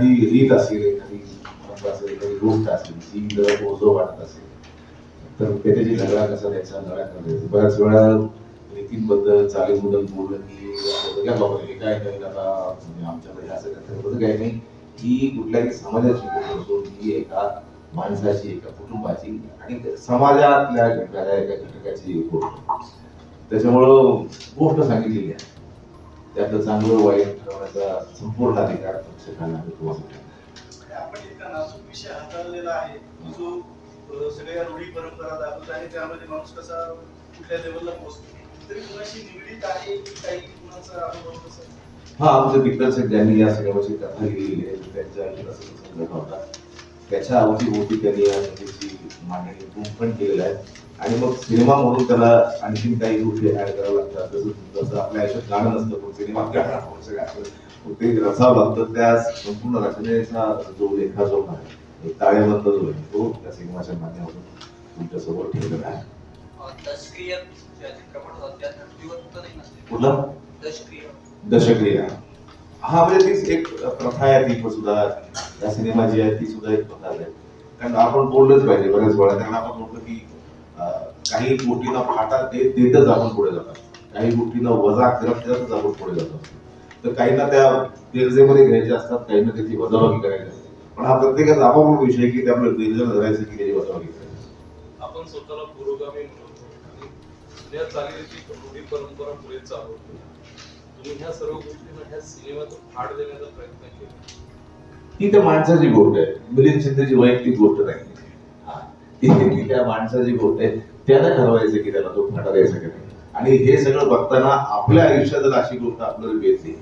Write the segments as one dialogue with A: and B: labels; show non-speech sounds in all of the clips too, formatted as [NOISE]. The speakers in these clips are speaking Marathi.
A: एखादी रीत असेल एखादी असेल एखादी गोष्ट असेल जी जर ओझं वाटत असेल तर त्याच्याशी लढा कसा द्यायचा लढा कसा द्यायचा बऱ्याच वेळा रीतींबद्दल चालीबद्दल बोललं की असं काय हे काय नाही आता आमच्याकडे हे असं काय नाही ही कुठल्याही समाजाची गोष्ट असो ही एका माणसाची एका कुटुंबाची आणि समाजातल्या घटकाच्या एका घटकाची एक गोष्ट त्याच्यामुळं गोष्ट सांगितलेली आहे त्यातलं चांगलं वाईट ठरवण्याचा संपूर्ण अधिकार आहे तुम्हाला.
B: आपण इतका नाजूक विषय हाताळलेला आहे जो सगळ्या रूढी परंपरा दाखवत आणि त्यामध्ये माणूस कसा कुठल्या लेवलला पोहोचतो तरी कुणाशी निगडीत आहे की काही? कुणाचा अनुभव कसा? आहे?
A: हा आमचे दिग्दर्शक ज्यांनी या सिनेमाची कथा लिहिलेली आहे. त्यांच्या संदर्भ होता. त्याच्या अवतीभोवती त्यांनी या कथेची मांडणी. पण केलेलं आहे. आणि मग सिनेमा म्हणून त्याला आणखीन काही गोष्टी ऍड कराव्या लागतात. जसं जसं आपल्या आयुष्यात गाणं नसतं पण सिनेमा गाणं सगळं. मग ते रसावं लागतं त्या संपूर्ण रचनेचा जो लेखा जो आहे एक ताळेबंद जो आहे तो त्या सिनेमाच्या माध्यमातून तुमच्यासमोर ठेवलेला आहे.
C: दशक्रिय दशक्रिय
A: दशक्रिया. हा म्हणजे तीच एक प्रथा आहे ती सुद्धा. या सिनेमा जी आहे ती सुद्धा एक प्रथा आहे. कारण आपण बोललंच पाहिजे बऱ्याच वेळा. कारण आपण म्हणतो की काही गोष्टींना फाटा देत देतच आपण पुढे जातात काही गोष्टींना वजा करत करतच आपण पुढे जातो. तर काहींना त्या बेरजेमध्ये घ्यायच्या असतात काहींना त्याची वजाबाकी करायची असते. पण हा प्रत्येकाचा आपापला विषय आहे की त्यामुळे आपलं धरायचं की त्याची वजाबाकी करायची.
D: आपण स्वतःला पुरोगामी म्हणून आणि परंपरा पुढे चालवतो तुम्ही ह्या सर्व गोष्टींना ह्या सिनेमातून फाड देण्याचा प्रयत्न केला.
A: ही त्या माणसाची गोष्ट आहे. मिलिंद शिंदेची वैयक्तिक गोष्ट नाही. ती त्या माणसाची गोष्ट आहे. त्याला ठरवायचं की त्याला तो फाटा द्यायचा की नाही. आणि हे सगळं बघताना आपल्या आयुष्यात जर अशी गोष्ट आपल्याला बेतली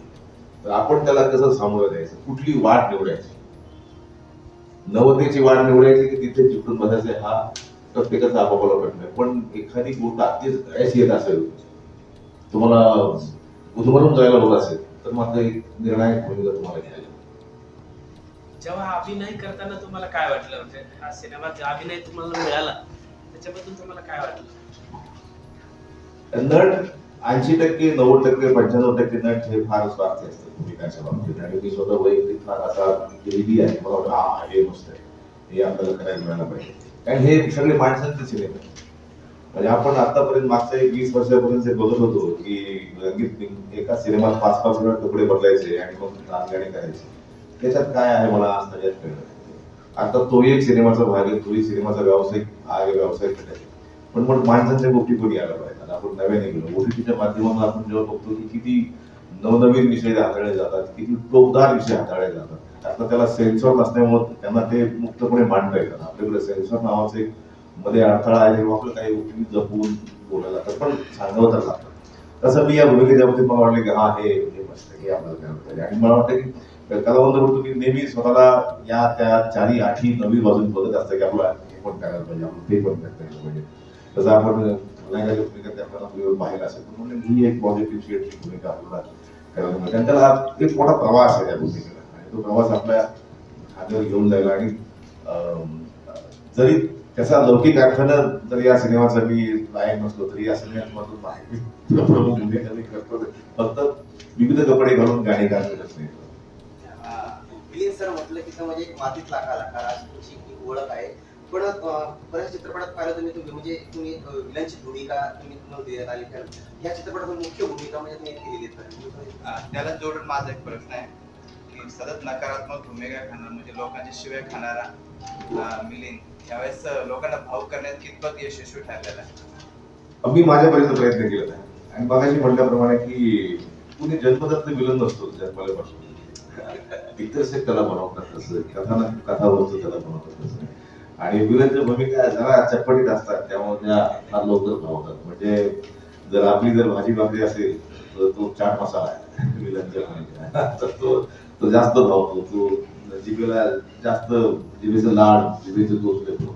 A: तर आपण त्याला कसं सामोरं द्यायचं कुठली वाट निवडायची? नवतेची वाट निवडायची की तिथे चिकटून बसायचं हा प्रत्येकाचा आपापला प्रश्न आहे पण एखादी गोष्ट अगदीच येत असेल तुम्हाला उधमरून जायला होत असेल तर मात्र एक निर्णायक भूमिका तुम्हाला घ्यायला
E: जेव्हा अभिनय करताना तुम्हाला काय वाटलं? म्हणजे हा सिनेमात अभिनय तुम्हाला मिळाला त्याच्याबद्दल तुम्हाला काय वाटलं?
A: नट ऐंशी टक्के नव्वद टक्के पंच्याण्णव टक्के नट हे फार स्वार्थी असतात भूमिकांच्या बाबतीत. आणि मी स्वतः वैयक्तिक फार गेलेली आहे. मला वाटतं हा हे मस्त आहे. हे आपल्याला करायला मिळायला पाहिजे. कारण हे सगळे माणसांचे सिनेमे. म्हणजे आपण आतापर्यंत मागच्या एक वीस वर्षापर्यंत बघत होतो की रंगीत एका सिनेमात पाच पाच वेळा तुकडे बदलायचे आणि मग नाचगाणे करायचे. त्याच्यात काय आहे मला आज त्याच्यात कळलं. आता तो एक सिनेमाचा भाग आहे तोही सिनेमाचा व्यावसायिक आहे व्यावसायिक आहे. पण मग माणसांच्या गोष्टी कोणी आल्या पाहिजे आपण नव्याने गेलो. ओटीटीच्या माध्यमातून आपण जेव्हा बघतो की किती नवनवीन विषय हाताळले जातात किती टोकदार विषय हाताळले जातात. आता त्याला सेन्सॉर नसल्यामुळे त्यांना ते मुक्तपणे मांडता येतात. आपल्याकडे सेन्सॉर नावाचं एक मध्ये अडथळा आहे आपलं काही गोष्टी जपून बोलायला लागतात पण सांगावं तर लागतं. तसं मी या भूमिकेच्या बाबतीत मला वाटलं की हा हे मस्त की आपल्याला करायला पाहिजे आणि मला वाटतं की कलावंत म्हणतो की नेहमी स्वतःला या त्या चारी आठी नवी बाजून बघत असतं की आपलं हे पण करायला पाहिजे आपण ते पण करता पाहिजे. तसं आपण नाही भूमिका त्या आपल्याला आपल्यावर असेल पण म्हणून ही एक पॉझिटिव्ह शेडची भूमिका आपल्याला करायला पाहिजे आणि त्याला एक मोठा प्रवास आहे त्या भूमिकेला. आणि तो प्रवास आपल्या खांद्यावर घेऊन जायला आणि जरी त्याचा लौकिक अर्थानं जर या सिनेमाचा मी लायक नसलो तरी या सिनेमातून माहिती प्रमुख भूमिका मी करतो फक्त विविध कपडे घालून गाणी गात नाही.
F: सर म्हटलं की म्हणजे एक मातीत लाखा लाखा अशी तुमची एक ओळख आहे. पण बऱ्याच चित्रपटात पाहिलं तुम्ही तुम्ही म्हणजे तुम्ही विलनची भूमिका तुम्ही देण्यात आली. कारण या चित्रपटात मुख्य भूमिका म्हणजे तुम्ही केलेली. तर
G: त्याला जोडून माझा एक प्रश्न आहे. की सतत नकारात्मक भूमिका खाणार म्हणजे लोकांचे शिवाय खाणारा मिलिंद. यावेळेस लोकांना भाऊक करण्यात कितपत यशस्वी ठरलेला आहे?
A: मी माझ्यापर्यंत प्रयत्न केला आहे. आणि मगाशी म्हटल्याप्रमाणे की कुणी जन्मदत्त विलन नसतो जन्मल्यापासून. दिग्दर्शक त्याला बनवतात तसं कथानक कथा वस्तू त्याला बनवतात तसं. आणि विलनच्या भूमिका जरा चटपटीत असतात त्यामुळे त्या फार लवकर भावतात. म्हणजे जर आपली जर भाजी भाकरी असेल तर तो चाट मसाला आहे विलनच्या भूमिका [LAUGHS] तर तो तो जास्त भावतो तो जिभेला जास्त जिभेचं लाड जिभेचं दोष देतो.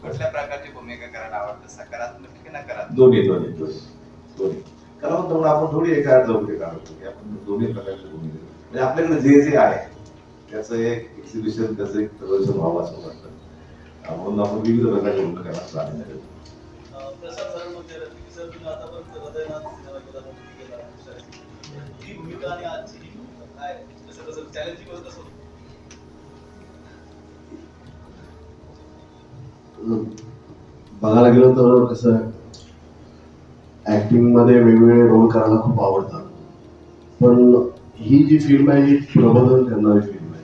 G: कुठल्या प्रकारची भूमिका करायला आवडतं? सकारात्मक की नकारात्मक?
A: दोन्ही दोन्ही दोन्ही दोन्ही. कारण म्हणतो आपण थोडी एका चौकटी काढतो की आपण दोन्ही प्रकारचे भूमिका म्हणजे आपल्याकडे जे जे आहे त्याचं एक एक्झिबिशन त्याचं एक प्रदर्शन व्हावं असं वाटतं. म्हणून आपण विविध प्रकारच्या भूमिका
B: मुक्ती केला ही भूमिका आणि आजची ही भूमिका काय कसं कसं चॅलेंजिंग होत कसं
H: बघायला गेलं तर कसं ऍक्टिंगमध्ये वेगवेगळे रोल करायला खूप आवडतात. पण ही जी फिल्म आहे ही प्रबोधन करणारी फिल्म आहे.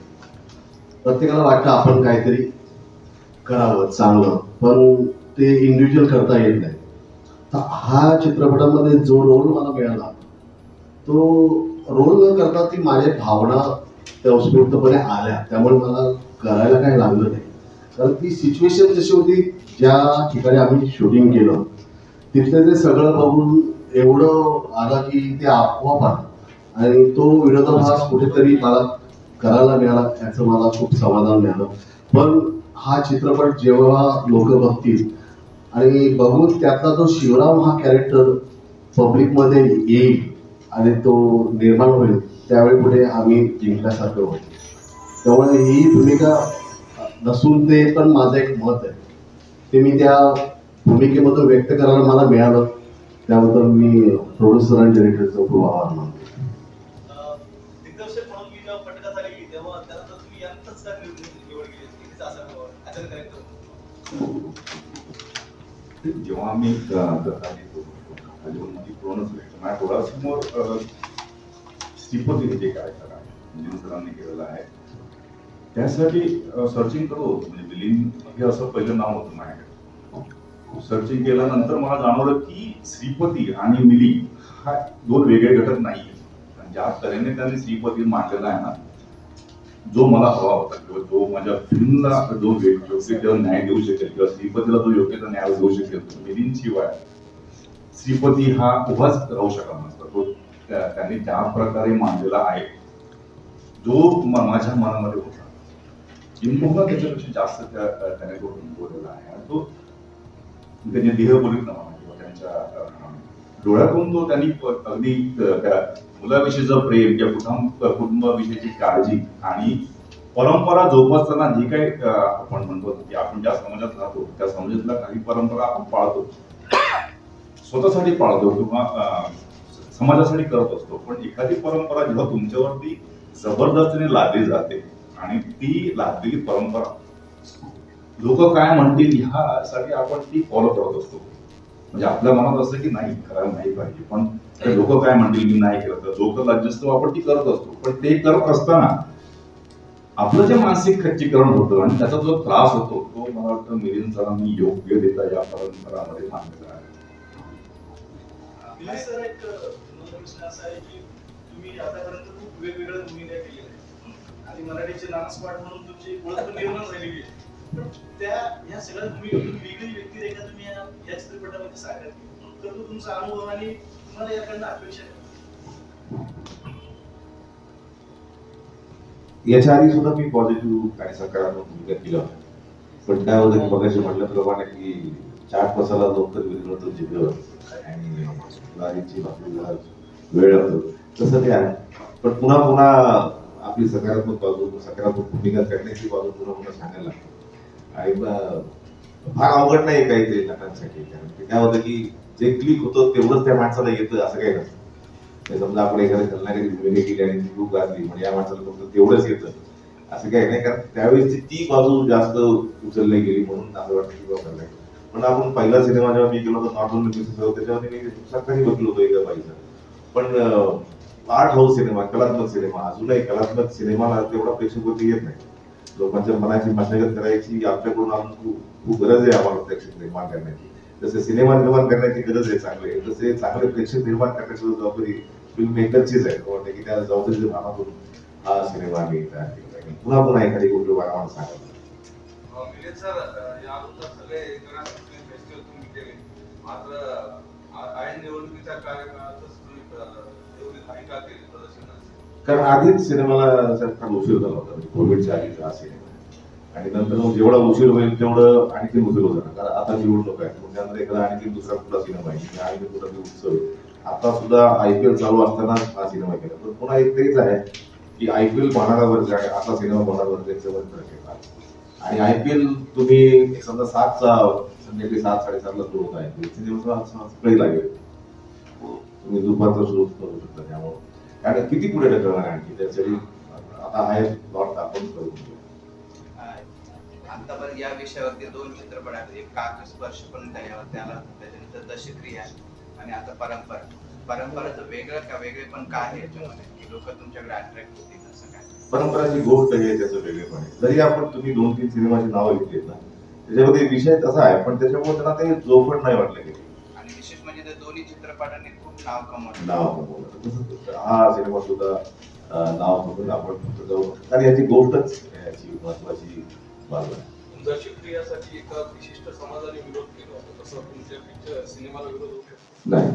H: प्रत्येकाला वाटतं आपण काहीतरी करावं चांगलं पण ते इंडिव्हिज्युअल करता येत नाही. तर हा चित्रपटामध्ये जो रोल मला मिळाला तो रोल न करता ती माझ्या भावना त्या उत्स्फूर्तपणे आल्या. त्यामुळे मला करायला काही लागलं नाही. कारण ती सिच्युएशन जशी होती ज्या ठिकाणी आम्ही शूटिंग केलं तिथलं ते सगळं बघून एवढं आलं की ते आपोआप आलं. आणि तो विरोधाभास कुठेतरी मला करायला मिळाला याचं मला खूप समाधान मिळालं. पण हा चित्रपट जेव्हा लोक बघतील आणि बघून त्यातला तो शिवराम हा कॅरेक्टर पब्लिकमध्ये येईल आणि तो निर्माण होईल त्यावेळी पुढे आम्ही जिंकण्यासारखं होईल. त्यामुळे ही भूमिका नसून ते पण माझं एक मत आहे. ते मी त्या भूमिकेमधून व्यक्त करायला मला मिळालं. त्याबद्दल मी प्रोड्युसर आणि डिरेक्टरचं खूप आभार मानतो.
B: मी जेव्हा
A: लिहितो माझ्या डोळ्यासमोर अं, श्रीपती जे कॅरेक्टर आहे मिलिंद सरांनी केलेलं आहे त्यासाठी सर्चिंग करू. म्हणजे बिलिंग हे असं पहिलं नाव होतं माझ्याकडे. सर्चिंग केल्यानंतर मला जाणवलं की श्रीपती आणि मिली हा दोन वेगळे घटक नाही ज्या तऱ्हेने त्यांनी श्रीपती मांडलेला आहे ना जो मला हवा होता किंवा जो माझ्या फिल्मला जो योग्य न्याय देऊ शकेल किंवा श्रीपतीला जो योग्य तो न्याय देऊ शकेल तो शिवाय श्रीपती हा उभाच राहू शकत नसता. तो त्यांनी ज्या प्रकारे मांडलेला आहे जो माझ्या मनामध्ये होता. किंबहुना त्याच्यापेक्षा जास्त त्या त्याने तो बोललेला आहे आणि तो त्याचे देह किंवा त्यांच्या डोळ्यातून तो त्यांनी अगदी अं, त्या मुलाविषयीचं प्रेम किंवा कुटुंब कुटुंबाविषयीची काळजी आणि परंपरा जोपासताना जी काही आपण म्हणतो की आपण ज्या समाजात राहतो त्या समाजातल्या काही परंपरा आपण पाळतो स्वतःसाठी पाळतो किंवा समाजासाठी करत असतो पण एखादी परंपरा जेव्हा तुमच्यावरती जबरदस्तीने लादली जाते आणि ती लागलेली परंपरा. लोक काय म्हणतील ह्यासाठी आपण ती फॉलो करत असतो. म्हणजे आपल्या मनात असतं की नाही करायला नाही पाहिजे. पण लोक काय म्हणतील मी नाही केलं तर जो राज्यस्तव आपण ती करत असतो. पण ते करत असताना आपलं जे मानसिक खच्चीकरण होतं आणि त्याचा जो त्रास होतो तो मला वाटतं मिलिंद सरांनी योग्य देता या परंपरामध्ये सांगितलं आहे.
B: सर एक प्रश्न असा आहे की तुम्ही आतापर्यंत खूप वेगवेगळ्या भूमिका केलेल्या आहेत. आणि मराठीचे नाना म्हणून तुमची ओळख निर्माण झालेली आहे. त्या ह्या सगळ्या भूमिका वेगळी व्यक्तिरेखा तुम्ही या या चित्रपटामध्ये साकारली. तर तो तुमचा अनुभव आणि तुम्हाला याकडनं अपेक्षा काय?
A: याच्या आधी सुद्धा मी पॉझिटिव्ह आणि सकारात्मक भूमिका केल्या होत्या पण काय होतं बघायचे म्हटल्याप्रमाणे की चाट मसाला लवकर विरघळतो जिभेवर आणि ज्वारीची भाकरी वेळ लागतो तसं ते आहे. पण पुन्हा पुन्हा आपली सकारात्मक बाजू सकारात्मक भूमिका करण्याची बाजू पुन्हा पुन्हा सांगायला लागतो आणि फार अवघड नाही काहीतरी नटांसाठी. कारण की काय होतं की जे क्लिक होतं तेवढंच त्या माणसाला येतं असं काही नसतं. म्हणजे समजा आपण एखाद्या खलनायकाची भूमिका केली आणि ती खूप गाजली म्हणजे या माणसाला फक्त तेवढंच येतं. असं काही नाही कारण त्यावेळेस ती बाजू जास्त उचलली गेली म्हणून असं वाटतं की बाबा पण आपण पहिला सिनेमा जेव्हा मी केला होता नॉर्थ त्याच्यामध्ये मी सकाळी बघलो होतो एका बाईचा. पण आर्ट हाऊस सिनेमा कलात्मक सिनेमा. अजूनही कलात्मक सिनेमाला तेवढा प्रेक्षक येत नाही. लोकांच्या मनाची मशागत करायची आपल्याकडून अजून खूप गरज आहे आम्हाला प्रेक्षक निर्माण करण्याची. जसे सिनेमा निर्माण करण्याची गरज आहे चांगले तसे चांगले प्रेक्षक निर्माण करण्याची जबाबदारी फिल्म मेकरचीच आहे. वाटतं की त्या जबाबदारीच्या भानातून हा सिनेमा आम्ही तयार केला आहे पुन्हा पुन्हा एखादी गोष्ट आम्हाला
I: सांगायचं. मात्र निवडणुकीच्या कार्यकाळातच
A: कारण आधीच सिनेमाला फार उशीर झाला होता म्हणजे कोविडच्या आधीचा हा सिनेमा आणि नंतर मग जेवढा उशीर होईल तेवढं आणखी उशीर होत जाणार. कारण आता निवडणूक आहे मग त्यानंतर एखादा आणखी दुसरा कुठला सिनेमा आहे? आणखी कुठला उत्सव आता सुद्धा आय पी एल चालू असताना हा सिनेमा केला. पण पुन्हा एक तेच आहे की आय पी एल पाहणारा वर्ग आणि असा सिनेमा पाहणारा वर्ग याच्यावर आणि आय पी एल तुम्ही समजा सातचा संध्याकाळी सात साडेसातला सुरू होत आहे. म्हणजे पी एल लागेल. तुम्ही दुपारचा सुरू करू शकता त्यामुळे. आणि किती पुढे ढकलणार आणखी? त्यासाठी आता आहे लॉट आपण करू
G: आतापर्यंत या विषयावरती दोन चित्रपट आहेत. एक काक स्पर्श पण त्याच्यावरती आला होता त्याच्यानंतर दशक्रिया आणि आता परंपरा. परंपराचं वेगळं का वेगळे पण काय आहे याच्यामध्ये? लोक तुमच्याकडे अट्रॅक्ट होतील असं काय?
A: परंपराची गोष्ट हे त्याचं वेगळेपण. आहे जरी आपण तुम्ही दोन तीन सिनेमाची नावं घेतलीत ना त्याच्यामध्ये विषय तसा आहे पण त्याच्यामुळे त्यांना ते जोफड नाही वाटलं की.
G: आणि विशेष म्हणजे त्या दोन्ही चित्रपटांनी नाव कमवलं
A: नाव कमवलं हा सिनेमा सुद्धा नाव कमवून आपण फक्त जाऊ आणि याची गोष्टच याची महत्वाची बाजू आहे
D: दशक्रियासाठी एका विशिष्ट समाजाने विरोध केला होता तसं तुमच्या पिक्चर सिनेमाला विरोध होऊ शकतो
A: नाही